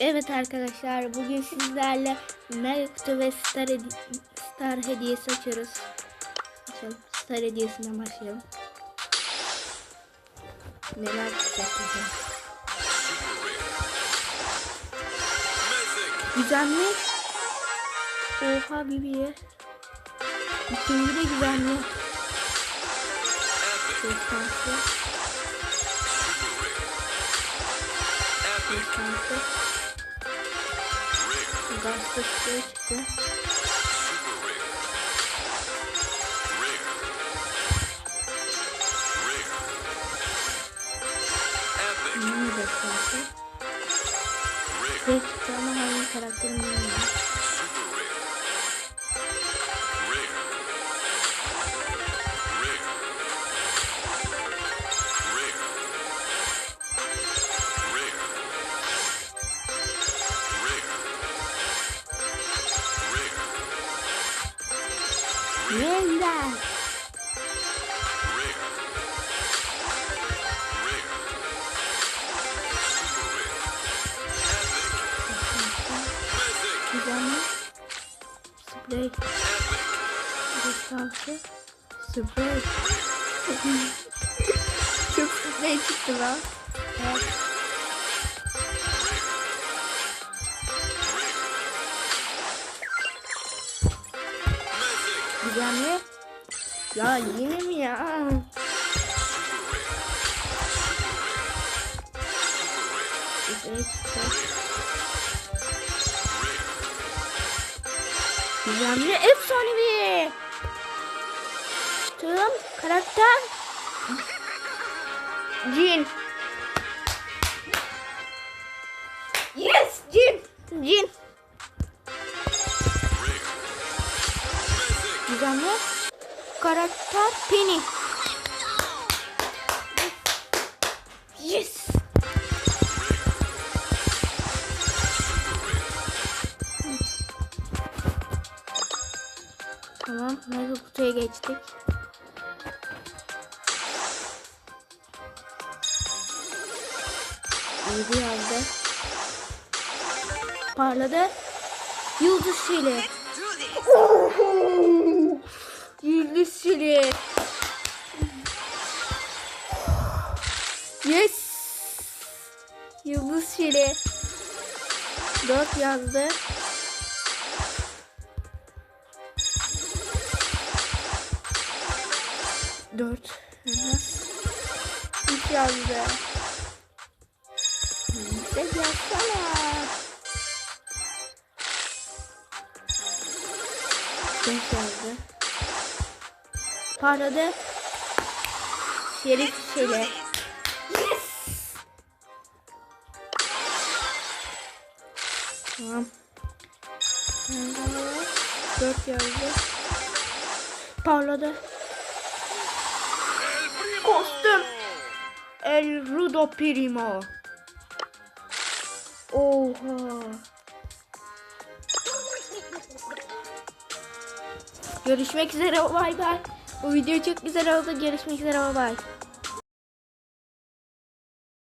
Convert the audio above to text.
Evet arkadaşlar bugün sizlerle Mega ve Star, Star hediyesi açıyoruz. Açalım. Star hediyesinden başlayalım. Neler çıkacak bakalım. Gizemli. Oha Bibi'ye. İkinci de gizemli. Destansı. Destansı. Gazete çıkıyor çıktı. Yeni. Şey çıktı ama hangi karakterim bilmiyorum. Yeniden. Gizemli. Sprey. Destansı. Sprey. Çok sprey çıktı lan. Evet. Gizemli. Ya yine mi ya? Gizemli efsanevi. Tüm karakter. Cin. Yes cin. Cin. Gizemli karakter Penny. Yes. Tamam, mega kutuya geçtik. Yedi yazdı. Parladı. Yıldız şili. Şili. Yes. Yıldız şili. Dört yazdı. Dört. Üç yazdı. Yüksek yazsana. Beş yazdı. Parladı. Şerif şöyle. Yes. Tamam. Dört yazdı. Parladı. Kostüm. El Rudo Primo. Oha. Görüşmek üzere bay bay. Bu video çok güzel oldu. Görüşmek üzere bay bay.